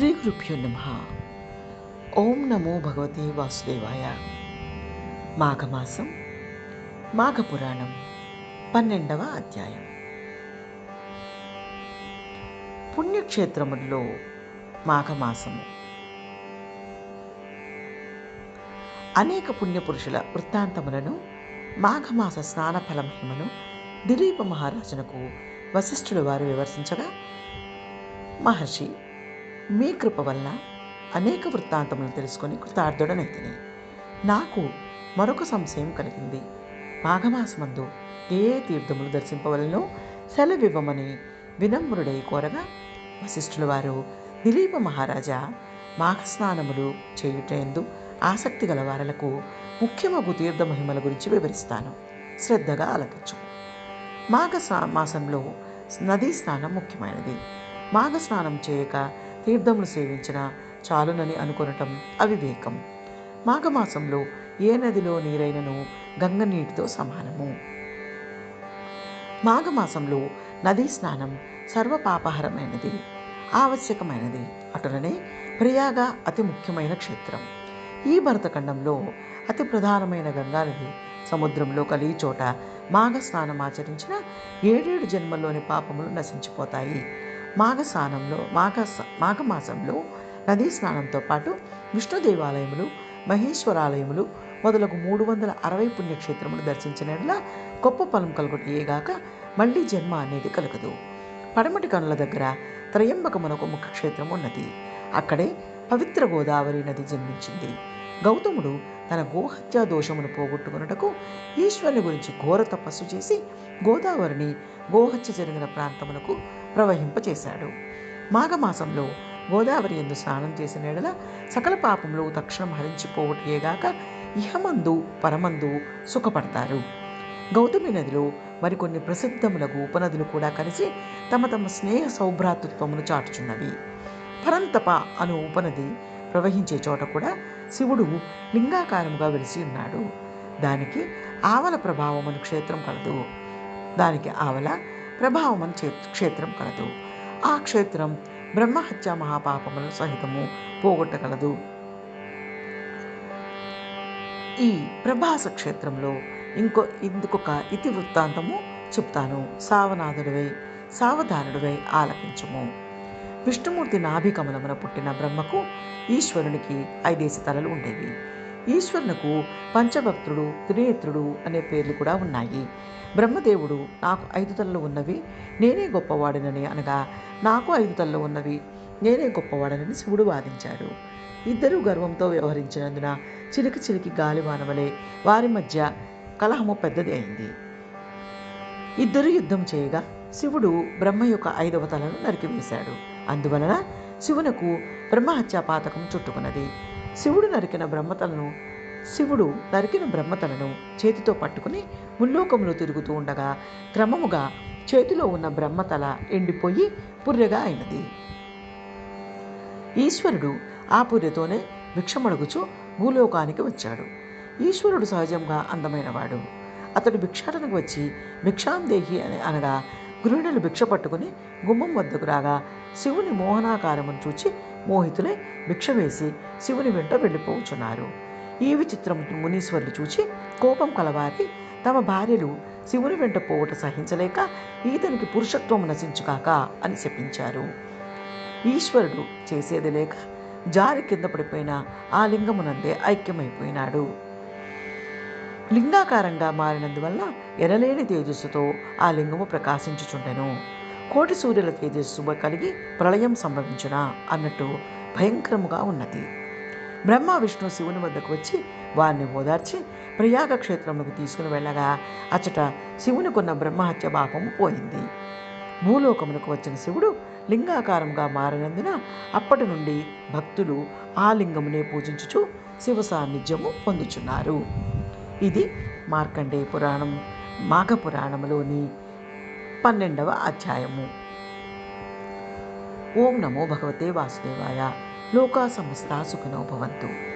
శ్రీ గురుభ్యో నమ ఓం నమో భగవతే వాసుదేవాయ. మాఘమాసం మాఘపురాణం పన్నెండవ అధ్యాయం. పుణ్యక్షేత్రములో మాఘమాసము. అనేక పుణ్యపురుషుల వృత్తాంతములను మాఘమాస స్నాన ఫలమహిమను దిలీప మహారాజునకు వశిష్ఠుడు వారు విమర్శించగా మహర్షి మీ కృప వల్ల అనేక వృత్తాంతములను తెలుసుకొని కృతార్థుడనైతిని. నాకు మరొక సంశయం కలిగింది. మాఘమాసమందు ఏ తీర్థములు దర్శింపవలనో సెలవివ్వమని వినమ్రుడై కోరగా వశిష్ఠుల వారు దిలీప మహారాజా మాఘస్నానములు చేయుటందు ఆసక్తి గల వారలకు ముఖ్యమగు తీర్థ మహిమల గురించి వివరిస్తాను. శ్రద్ధగా ఆలకించు. మాఘ స్నా- మాసంలో నదీ స్నానం ముఖ్యమైనది. మాఘ స్నానం చేయక తీర్థములు సేవించిన చాలునని అనుకొనటం అవివేకం. మాఘమాసంలో ఏ నదిలో నీరైనను గంగ నీటితో సమానము. మాఘమాసంలో నదీ స్నానం సర్వపాపహరమైనది ఆవశ్యకమైనది. అటులనే ప్రయాగ అతి ముఖ్యమైన క్షేత్రం. ఈ భరతఖండంలో అతి ప్రధానమైన గంగానది. సముద్రంలో కలిగి చోట మాఘ స్నానం ఆచరించిన ఏడేడు జన్మల్లోని పాపములు నశించిపోతాయి. మాఘ స్నానంలో మాఘ మాఘమాసంలో నదీ స్నానంతో పాటు విష్ణు దేవాలయములు మహేశ్వరాలయములు మొదలగు మూడు వందల అరవై పుణ్యక్షేత్రములు దర్శించిన గొప్ప ఫలం కలుగుటయేగాక మళ్ళీ జన్మ అనేది కలగదు. పడమటి కనుల దగ్గర త్రయంబకమునకు ముఖ క్షేత్రం ఉన్నది. అక్కడే పవిత్ర గోదావరి నది జన్మించింది. గౌతముడు తన గోహత్యా దోషమును పోగొట్టుకున్నటకు ఈశ్వరుని గురించి ఘోర తపస్సు చేసి గోదావరిని గోహత్య జరిగిన ప్రాంతములకు ప్రవహింపచేశాడు. మాఘమాసంలో గోదావరి ఎందు స్నానం చేసిన ఎడల సకల పాపములు తక్షణం హరించిపోవటేగాక ఇహమందు పరమందు సుఖపడతారు. గౌతమి నదిలో మరికొన్ని ప్రసిద్ధములకు ఉపనదులు కూడా కలిసి తమ తమ స్నేహ సౌభ్రాతృత్వమును చాటుచున్నవి. పరంతప అను ఉపనది ప్రవహించే చోట కూడా శివుడు లింగాకారముగా వెలిసి ఉన్నాడు. దానికి ఆవల ప్రభావం అను క్షేత్రం కలదు. దానికి ఆవల ప్రభావం చే- క్షేత్రం కలదు. ఆ క్షేత్రం బ్రహ్మహత్య మహాపాపములు సహితము పోగొట్టగలదు. ఈ ప్రభాస క్షేత్రంలో ఇంకో ఇందుకొక ఇతి వృత్తాంతము చెప్తాను. సావనాథుడివై సావధానుడివై ఆలకించుము విష్ణుమూర్తి నాభి కమలమున పుట్టిన బ్రహ్మకు ఈశ్వరునికి ఐదేసి తలలు ఉండేవి. ఈశ్వరునకు పంచభక్తుడు త్రినేత్రుడు అనే పేర్లు కూడా ఉన్నాయి. బ్రహ్మదేవుడు నాకు ఐదు తలలు ఉన్నవి నేనే గొప్పవాడినని అనగా నాకు ఐదు తలలు ఉన్నవి నేనే గొప్పవాడనని శివుడు వాదించాడు. ఇద్దరూ గర్వంతో వ్యవహరించినందున చిలికి చిలికి గాలివాన వలె వారి మధ్య కలహము పెద్దది అయింది. ఇద్దరు యుద్ధం చేయగా శివుడు బ్రహ్మ యొక్క ఐదవ తలను నరికివేశాడు. అందువలన శివునకు బ్రహ్మహత్యా పాతకం చుట్టుకున్నది. శివుడు నరికిన బ్రహ్మతలను శివుడు నరికిన బ్రహ్మతలను చేతితో పట్టుకుని ముల్లోకములు తిరుగుతూ ఉండగా క్రమముగా చేతిలో ఉన్న బ్రహ్మతల ఎండిపోయి పుర్రెగా అయినది. ఈశ్వరుడు ఆ పుర్రెతోనే భిక్షమడుగుచు భూలోకానికి వచ్చాడు. ఈశ్వరుడు సహజంగా అందమైనవాడు. అతడు భిక్షాటనకు వచ్చి భిక్షాందేహి అని అనగా గృహిణులు భిక్ష పట్టుకుని గుమ్మం వద్దకు రాగా శివుని మోహనాకారమును చూచి మోహితులై భిక్ష వేసి శివుని వెంట వెళ్ళిపోవచ్చున్నారు ఈ విచిత్రం మునీశ్వరులు చూచి కోపం కలవారి తమ భార్యలు శివుని వెంట పోవట సహించలేక ఈతనికి పురుషత్వం నశించుకాక అని శపించారు. ఈశ్వరుడు చేసేది లేక జారి కింద పడిపోయిన ఆ లింగమునందే ఐక్యమైపోయినాడు. లింగాకారంగా మారినందువల్ల ఎనలేని తేజస్సుతో ఆ లింగము ప్రకాశించుచుండెను. కోటి సూర్యుల తేజస్సు కలిగి ప్రళయం సంభవించున అన్నట్టు భయంకరముగా ఉన్నది. బ్రహ్మ విష్ణు శివుని వద్దకు వచ్చి వారిని ఓదార్చి ప్రయాగ క్షేత్రంలోకి తీసుకుని వెళ్ళగా అచ్చట శివునికున్న బ్రహ్మహత్య పాపము పోయింది. భూలోకమునకు వచ్చిన శివుడు లింగాకారంగా మారినందున అప్పటి నుండి భక్తులు ఆ లింగమునే పూజించుచు శివ సాన్నిధ్యము పొందుచున్నారు. ఇది మార్కండేయ పురాణం మాఘ పురాణములోని పన్నెండవ అధ్యాయము. ఓం నమో భగవతే వాసుదేవాయ. లోకా సమస్త సుఖినో భవంతు.